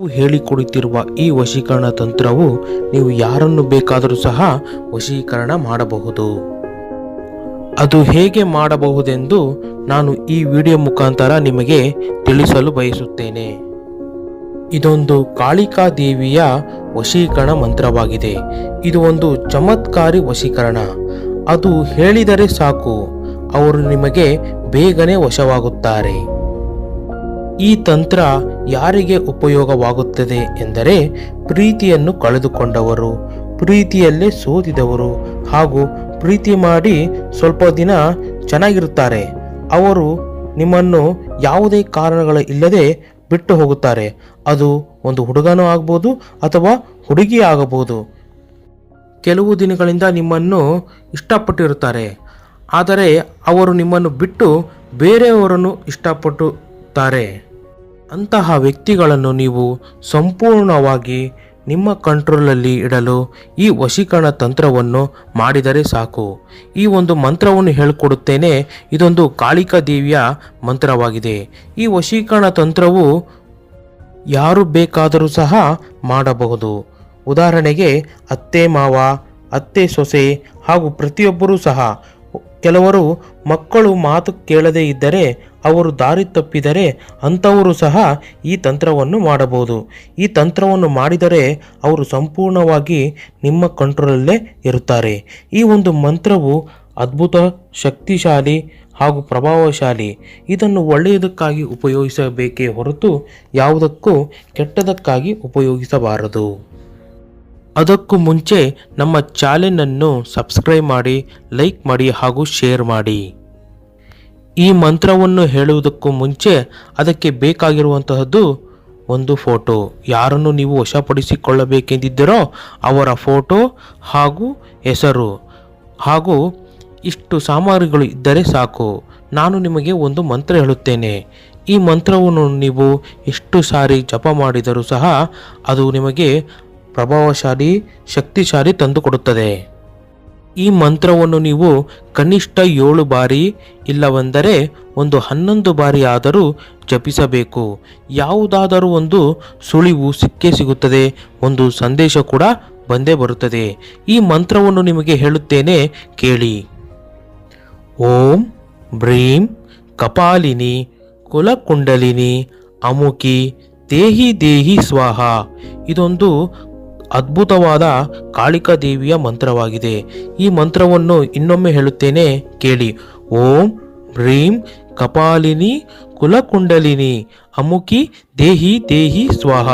ಹೇಳಿಕೊಡುತ್ತಿರುವ ಈ ವಶೀಕರಣ ತಂತ್ರವು ನೀವು ಯಾರನ್ನು ಬೇಕಾದರೂ ಸಹ ವಶೀಕರಣ ಮಾಡಬಹುದು. ಅದು ಹೇಗೆ ಮಾಡಬಹುದೆಂದು ನಾನು ಈ ವಿಡಿಯೋ ಮುಖಾಂತರ ನಿಮಗೆ ತಿಳಿಸಲು ಬಯಸುತ್ತೇನೆ. ಇದೊಂದು ಕಾಳಿಕಾ ದೇವಿಯ ವಶೀಕರಣ ಮಂತ್ರವಾಗಿದೆ. ಇದು ಒಂದು ಚಮತ್ಕಾರಿ ವಶೀಕರಣ. ಅದು ಹೇಳಿದರೆ ಸಾಕು, ಅವರು ನಿಮಗೆ ಬೇಗನೆ ವಶವಾಗುತ್ತಾರೆ. ಈ ತಂತ್ರ ಯಾರಿಗೆ ಉಪಯೋಗವಾಗುತ್ತದೆ ಎಂದರೆ ಪ್ರೀತಿಯನ್ನು ಕಳೆದುಕೊಂಡವರು, ಪ್ರೀತಿಯಲ್ಲೇ ಸೋತಿದವರು ಹಾಗೂ ಪ್ರೀತಿ ಮಾಡಿ ಸ್ವಲ್ಪ ದಿನ ಚೆನ್ನಾಗಿರುತ್ತಾರೆ. ಅವರು ನಿಮ್ಮನ್ನು ಯಾವುದೇ ಕಾರಣಗಳ ಇಲ್ಲದೆ ಬಿಟ್ಟು ಹೋಗುತ್ತಾರೆ. ಅದು ಒಂದು ಹುಡುಗನೂ ಆಗ್ಬೋದು ಅಥವಾ ಹುಡುಗಿ ಆಗಬಹುದು. ಕೆಲವು ದಿನಗಳಿಂದ ನಿಮ್ಮನ್ನು ಇಷ್ಟಪಟ್ಟಿರುತ್ತಾರೆ. ಆದರೆ ಅವರು ನಿಮ್ಮನ್ನು ಬಿಟ್ಟು ಬೇರೆಯವರನ್ನು ಇಷ್ಟಪಟ್ಟುತ್ತಾರೆ. ಅಂತಹ ವ್ಯಕ್ತಿಗಳನ್ನು ನೀವು ಸಂಪೂರ್ಣವಾಗಿ ನಿಮ್ಮ ಕಂಟ್ರೋಲಲ್ಲಿ ಇಡಲು ಈ ವಶೀಕರಣ ತಂತ್ರವನ್ನು ಮಾಡಿದರೆ ಸಾಕು. ಈ ಒಂದು ಮಂತ್ರವನ್ನು ಹೇಳಿಕೊಡುತ್ತೇನೆ. ಇದೊಂದು ಕಾಳಿಕಾ ದೇವಿಯ ಮಂತ್ರವಾಗಿದೆ. ಈ ವಶೀಕರಣ ತಂತ್ರವು ಯಾರು ಬೇಕಾದರೂ ಸಹ ಮಾಡಬಹುದು. ಉದಾಹರಣೆಗೆ, ಅತ್ತೆ ಮಾವ, ಅತ್ತೆ ಸೊಸೆ ಹಾಗೂ ಪ್ರತಿಯೊಬ್ಬರೂ ಸಹ ಕೆಲವರು ಮಕ್ಕಳು ಮಾತು ಕೇಳದೇ ಇದ್ದರೆ, ಅವರು ದಾರಿ ತಪ್ಪಿದರೆ ಅಂಥವರು ಸಹ ಈ ತಂತ್ರವನ್ನು ಮಾಡಬಹುದು. ಈ ತಂತ್ರವನ್ನು ಮಾಡಿದರೆ ಅವರು ಸಂಪೂರ್ಣವಾಗಿ ನಿಮ್ಮ ಕಂಟ್ರೋಲಲ್ಲೇ ಇರುತ್ತಾರೆ. ಈ ಒಂದು ಮಂತ್ರವು ಅದ್ಭುತ, ಶಕ್ತಿಶಾಲಿ ಹಾಗೂ ಪ್ರಭಾವಶಾಲಿ. ಇದನ್ನು ಒಳ್ಳೆಯದಕ್ಕಾಗಿ ಉಪಯೋಗಿಸಬೇಕೇ ಹೊರತು ಯಾವುದಕ್ಕೂ ಕೆಟ್ಟದಕ್ಕಾಗಿ ಉಪಯೋಗಿಸಬಾರದು. ಅದಕ್ಕೂ ಮುಂಚೆ ನಮ್ಮ ಚಾನೆಲನ್ನು ಸಬ್ಸ್ಕ್ರೈಬ್ ಮಾಡಿ, ಲೈಕ್ ಮಾಡಿ ಹಾಗೂ ಶೇರ್ ಮಾಡಿ. ಈ ಮಂತ್ರವನ್ನು ಹೇಳುವುದಕ್ಕೂ ಮುಂಚೆ ಅದಕ್ಕೆ ಬೇಕಾಗಿರುವಂತಹದ್ದು ಒಂದು ಫೋಟೋ. ಯಾರನ್ನು ನೀವು ವಶಪಡಿಸಿಕೊಳ್ಳಬೇಕೆಂದಿದ್ದರೋ ಅವರ ಫೋಟೋ ಹಾಗೂ ಹೆಸರು ಹಾಗೂ ಇಷ್ಟು ಸಾಮಗ್ರಿಗಳು ಇದ್ದರೆ ಸಾಕು. ನಾನು ನಿಮಗೆ ಒಂದು ಮಂತ್ರ ಹೇಳುತ್ತೇನೆ. ಈ ಮಂತ್ರವನ್ನು ನೀವು ಎಷ್ಟು ಸಾರಿ ಜಪ ಮಾಡಿದರೂ ಸಹ ಅದು ನಿಮಗೆ ಪ್ರಭಾವಶಾಲಿ, ಶಕ್ತಿಶಾಲಿ ತಂದುಕೊಡುತ್ತದೆ. ಈ ಮಂತ್ರವನ್ನು ನೀವು ಕನಿಷ್ಠ ಏಳು ಬಾರಿ, ಇಲ್ಲವೆಂದರೆ ಒಂದು ಹನ್ನೊಂದು ಬಾರಿ ಆದರೂ ಜಪಿಸಬೇಕು. ಯಾವುದಾದರೂ ಒಂದು ಸುಳಿವು ಸಿಕ್ಕೇ ಸಿಗುತ್ತದೆ, ಒಂದು ಸಂದೇಶ ಕೂಡ ಬಂದೇ ಬರುತ್ತದೆ. ಈ ಮಂತ್ರವನ್ನು ನಿಮಗೆ ಹೇಳುತ್ತೇನೆ, ಕೇಳಿ. ಓಂ ಬ್ರೀಂ ಕಪಾಲಿನಿ ಕುಲಕುಂಡಲಿನಿ ಅಮುಕಿ ದೇಹಿ ದೇಹಿ ಸ್ವಾಹ. ಇದೊಂದು ಅದ್ಭುತವಾದ ಕಾಳಿಕಾ ದೇವಿಯ ಮಂತ್ರವಾಗಿದೆ. ಈ ಮಂತ್ರವನ್ನು ಇನ್ನೊಮ್ಮೆ ಹೇಳುತ್ತೇನೆ, ಕೇಳಿ. ಓಂ ಭ್ರೀಂ ಕಪಾಲಿನಿ ಕುಲಕುಂಡಲಿನಿ ಅಮುಕಿ ದೇಹಿ ದೇಹಿ ಸ್ವಾಹ.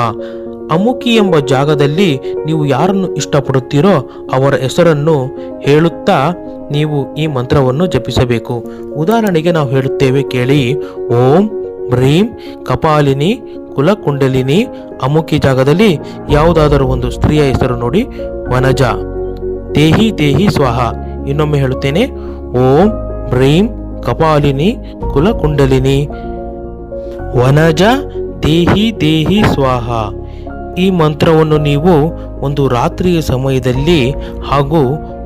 ಅಮುಕಿ ಎಂಬ ಜಾಗದಲ್ಲಿ ನೀವು ಯಾರನ್ನು ಇಷ್ಟಪಡುತ್ತೀರೋ ಅವರ ಹೆಸರನ್ನು ಹೇಳುತ್ತಾ ನೀವು ಈ ಮಂತ್ರವನ್ನು ಜಪಿಸಬೇಕು. ಉದಾಹರಣೆಗೆ ನಾವು ಹೇಳುತ್ತೇವೆ, ಕೇಳಿ. ಓಂ ಬ್ರೀಂ ಕಪಾಲಿನಿ, ಕುಲಕುಂಡಲಿನಿ, ಅಮುಖಿ ಜಾಗದಲ್ಲಿ ಯಾವುದಾದರೂ ಒಂದು ಸ್ತ್ರೀಯ ಹೆಸರು ನೋಡಿ, ವನಜ. ದೇಹಿ ದೇಹಿ ಸ್ವಾಹ. ಇನ್ನೊಮ್ಮೆ ಹೇಳುತ್ತೇನೆ, ಓಂ ಬ್ರೀಂ ಕಪಾಲಿನಿ, ಕುಲಕುಂಡಲಿನಿ. ವನಜ, ದೇಹಿ ದೇಹಿ ಸ್ವಾಹ. ಈ ಮಂತ್ರವನ್ನು ನೀವು ಒಂದು ರಾತ್ರಿಯ ಸಮಯದಲ್ಲಿ ಹಾಗೂ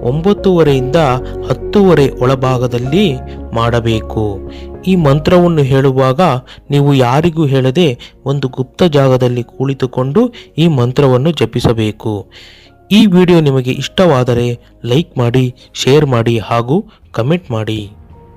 ಒಂಬತ್ತುವರೆಯಿಂದ ಹತ್ತುವರೆ ಒಳಭಾಗದಲ್ಲಿ ಮಾಡಬೇಕು. ಈ ಮಂತ್ರವನ್ನು ಹೇಳುವಾಗ ನೀವು ಯಾರಿಗೂ ಹೇಳದೆ ಒಂದು ಗುಪ್ತ ಜಾಗದಲ್ಲಿ ಕುಳಿತುಕೊಂಡು ಈ ಮಂತ್ರವನ್ನು ಜಪಿಸಬೇಕು. ಈ ವಿಡಿಯೋ ನಿಮಗೆ ಇಷ್ಟವಾದರೆ ಲೈಕ್ ಮಾಡಿ, ಶೇರ್ ಮಾಡಿ ಹಾಗೂ ಕಮೆಂಟ್ ಮಾಡಿ.